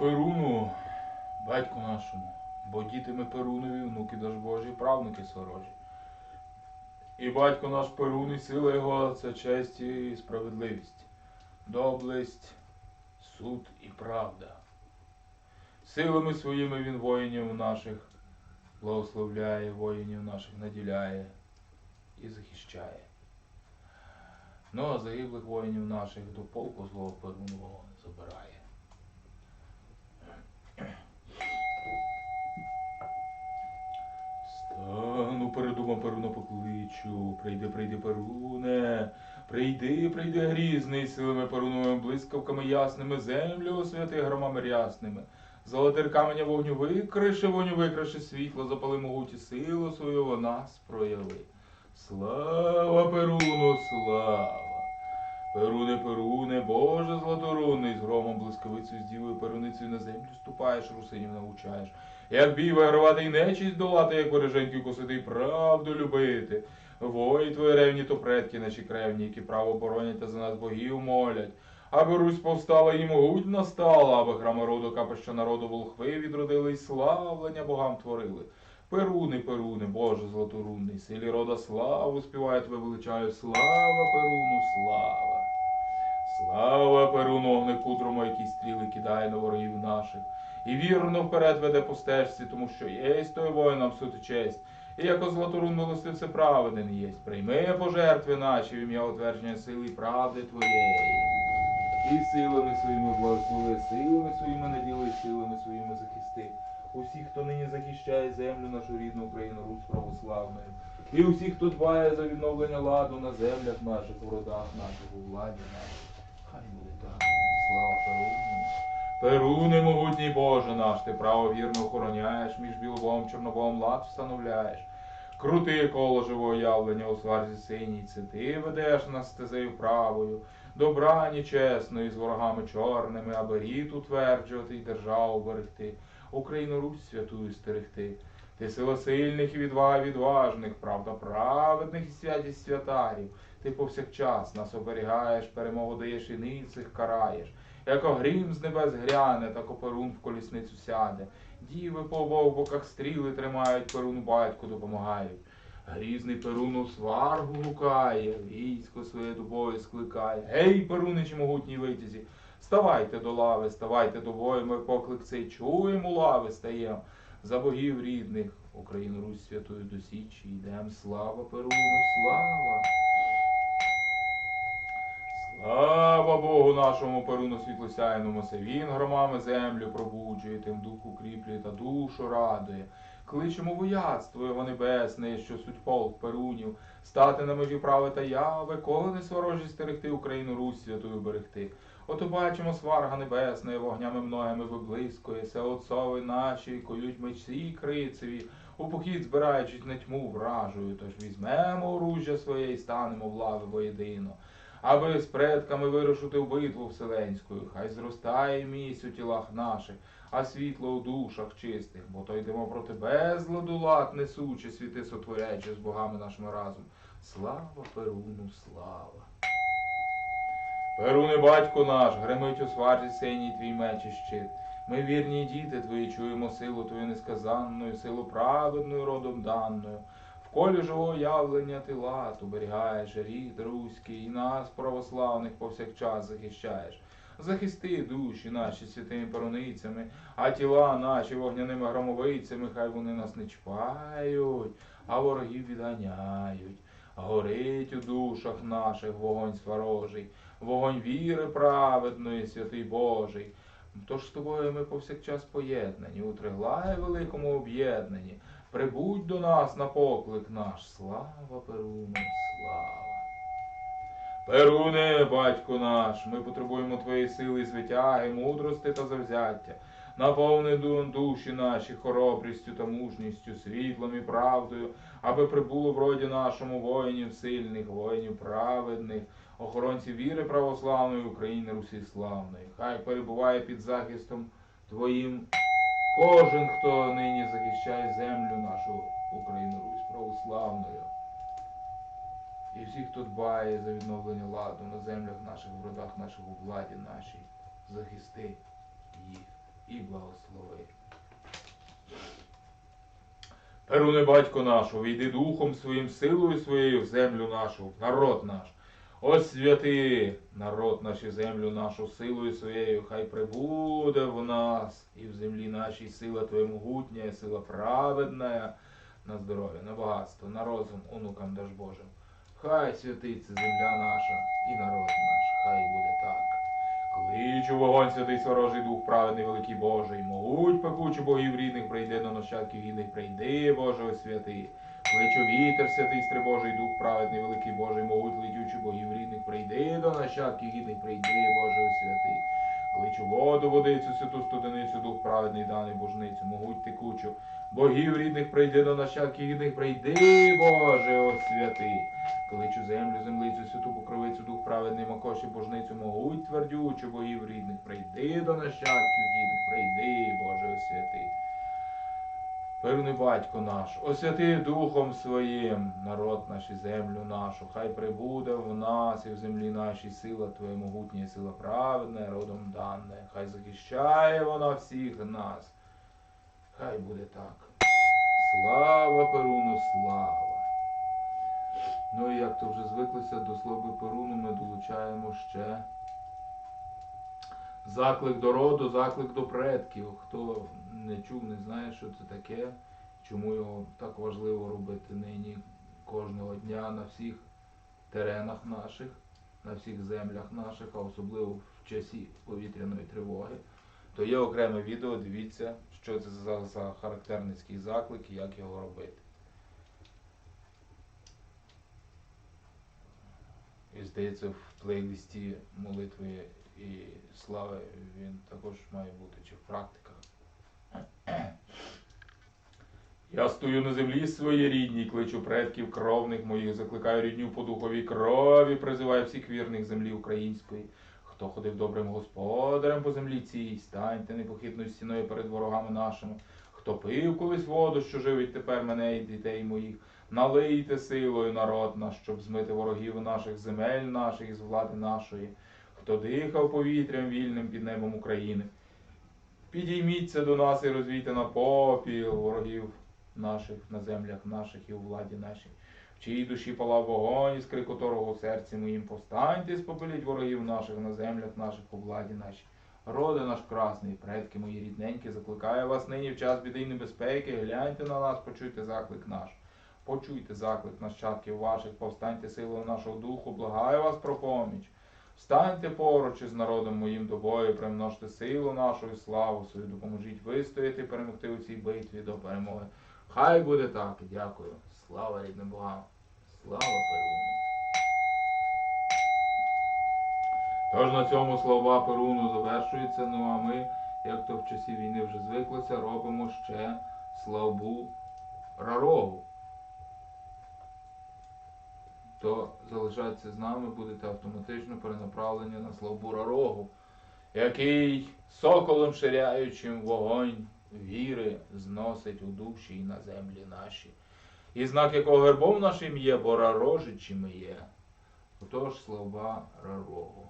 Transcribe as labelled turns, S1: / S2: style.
S1: Перуну, батьку нашому, бо діти ми Перунові, внуки Божі, правнуки сворожі. І батько наш Перун, і сила його це честь і справедливість, доблесть, суд і правда. Силами своїми він воїнів наших благословляє, воїнів наших наділяє і захищає. Ну а загиблих воїнів наших до полку злого Перунового забирає. Покличу, прийди, прийди, Перуне, прийди, прийди грізний, силами Перуновими блискавками ясними, землю освяти громами рясними. Золотир каменя вогню викриши, вогню викриши світло, запали могуті силу свою в нас прояви. Слава Перуну, слава! Перуне, Перуне, Боже златорунний, з громом блискавицю з дівою перуницею на землю ступаєш, русинів навчаєш. Як бій вигравати й нечість долати, як береженьки косити, й правду любити. Вої твої ревні, то предки наші кревні, які право боронять та за нас богів молять. Аби Русь повстала і могутня стала, аби храми роду капища народу волхви відродили, й славлення богам творили. Перуни, Перуни, Боже златорунний, силі рода славу співає тебе величаю. Слава Перуну, слава! Слава Перуну, огнику дромо, який стріли кидає на ворогів наших. І вірно вперед веде по стежці, тому що єсть той воїнам суд честь. І як златорун милостив праведен єсть. Прийми пожертви наші в ім'я утвердження сили і правди твоєї. І силами своїми благослови, силами своїми наділи, силами своїми захисти. Усіх, хто нині захищає землю нашу рідну Україну, Русь православною. І усіх, хто дбає за відновлення ладу на землях наших, в родах наших, у владі нашій. Хай буде так. Слава Перуну. Перуне, могутній Боже наш, ти право вірно охороняєш, між білобом, чорнобом лад встановляєш. Крути коло живого явлення у сварзі синій, це ти ведеш нас стезею правою, добра нечесної з ворогами чорними, аби рід утверджувати й державу берегти, Україну Русь святую стерегти. Ти сила сильних і відвага відважних, правда праведних і святість святарів. Ти повсякчас нас оберігаєш, перемогу даєш і ницих караєш. Як грім з небес гряне, так оперун в колісницю сяде. Діви по обох боках стріли тримають, перуну батьку допомагають. Грізний перун у сваргу гукає, військо своє до бою скликає. Гей, перуничі могутній витязі, ставайте до лави, ставайте до бою, ми поклик цей чуємо лави, стаєм. За богів рідних, Україну Русь святою до січі йдем. Слава Перуну, слава! Слава Богу нашому Перуну світлосяйному, се він громами землю пробуджує, тим дух укріплює та душу радує. Кличемо вояцтво його небесне, що суть полк Перунів, стати на межі прави та яви, коли не сворожі стерегти Україну Русь святою берегти. Ото бачимо сварга небесна, вогнями многими виблискує, се отцови наші, колють мечі крицеві, у похід збираючись на тьму вражую, тож візьмемо оружжя своє і станемо в лави воєдино. Аби з предками вирушити в битву вселенську, хай зростає місць у тілах наших, а світло у душах чистих, бо то йдемо проти безладу лад несучи, світи сотворяючи з богами нашими разом. Слава Перуну, слава! Перуне, батько наш, гремить у сварзі синій твій меч і щит. Ми вірні діти твої, чуємо силу твою несказанною, силу праведною родом даною. В колі живого явлення ти лад оберігаєш, рід руський, і нас, православних, повсякчас захищаєш. Захисти душі наші святими перуницями, а тіла наші вогняними громовицями, хай вони нас не чпають, а ворогів відганяють. Горить у душах наших вогонь сварожий, вогонь віри праведної, святий Божий. Тож з тобою ми повсякчас поєднані, у триглаї великому об'єднані. Прибудь до нас на поклик наш. Слава Перуну, слава. Перуне, батько наш, ми потребуємо твоєї сили звитяги, мудрости та завзяття. Наповни ду- душі наші хоробрістю та мужністю, світлом і правдою, аби прибуло в роді нашому воїнів сильних, воїнів праведних, охоронців віри православної України Русі славної. Хай перебуває під захистом Твоїм кожен, хто нині захищає землю нашу Україну Русь православною. І всі, хто дбає за відновлення ладу на землях наших, в родах наших, у владі нашій, захисти їх і благослови. Перуне батько наш, увійди духом своїм силою своєю в землю нашу, в народ наш. Освяти народ наш і землю нашу силою своєю, хай прибуде в нас і в землі нашій сила Твоя могутня, сила праведна на здоров'я, на багатство, на розум, онукам даж Божим. Хай святиться земля наша і народ наш, хай буде так. Кличу вогонь святий сворожий дух праведний, великий Божий, могуть пекучу богів рідних, прийди до нащадків гідних, прийди, Боже освяти. Кличу вітер святий стрибожий дух праведний, великий Божий, могуть летючі богів рідних, прийди до нащадків гідних, прийди, Боже освяти. Кличу воду, водицю, святу студеницю, дух праведний, даний божницю, могуть текучу. Богів рідних прийди до нащадків гідних, прийди, Боже освяти. Кличу землю, землицю, святу покровицю, дух праведний, макоші, божницю, могуть твердючу богів рідних, прийди до нащадків гідних, прийди, Боже освяти. Певний батько наш, освяти Духом Своїм народ наш і землю нашу, хай прибуде в нас і в землі нашій сила Твоя могутня сила праведна, родом дане, хай захищає вона всіх нас. Хай буде так. Слава Перуну, слава! Ну і як то вже звиклися до слави Перуну, ми долучаємо ще заклик до роду, заклик до предків. Хто не чув, не знає, що це таке, чому його так важливо робити нині кожного дня на всіх теренах наших, на всіх землях наших, а особливо в часі повітряної тривоги. То є окреме відео, дивіться, що це за, за характерницький заклик і як його робити. І здається, в плейлисті молитви і слави він також має бути, чи в практиках. Я стою на землі своїй рідній, кличу предків кровних моїх, закликаю рідню по духовій крові, призиваю всіх вірних землі української. Хто ходив добрим господарем по землі цій, станьте непохитною стіною перед ворогами нашими. Хто пив колись воду, що живить тепер мене і дітей моїх, налийте силою народ наш, щоб змити ворогів наших земель наших із влади нашої. Хто дихав повітрям вільним під небом України. Підійміться до нас і розвійте на попіл ворогів наших на землях наших і у владі нашій. В чиїй душі палав вогонь, іскри котрого у серці моїм повстаньте, спопиліть ворогів наших на землях наших у владі нашій. Роди наш красний, предки мої рідненькі, закликаю вас нині в час біди й небезпеки, гляньте на нас, почуйте заклик наш. Почуйте заклик нащадків ваших, повстаньте силою нашого духу, благаю вас про поміч. Встаньте поруч із народом моїм до бою, примножте силу нашу і славу свою, допоможіть вистояти, перемогти у цій битві до перемоги. Хай буде так, дякую. Слава рідним богам. Слава Перуну. Тож на цьому слова Перуну завершуються. Ну а ми, як то в часі війни вже звиклися, робимо ще славбу Рарогу. То залишайтеся з нами, будете автоматично перенаправлені на славбу Рарогу, який соколом ширяючим вогонь віри зносить у душі і на землі наші. І знак якого гербом нашим є, бо рарожичі є. Отож слова Рарогу.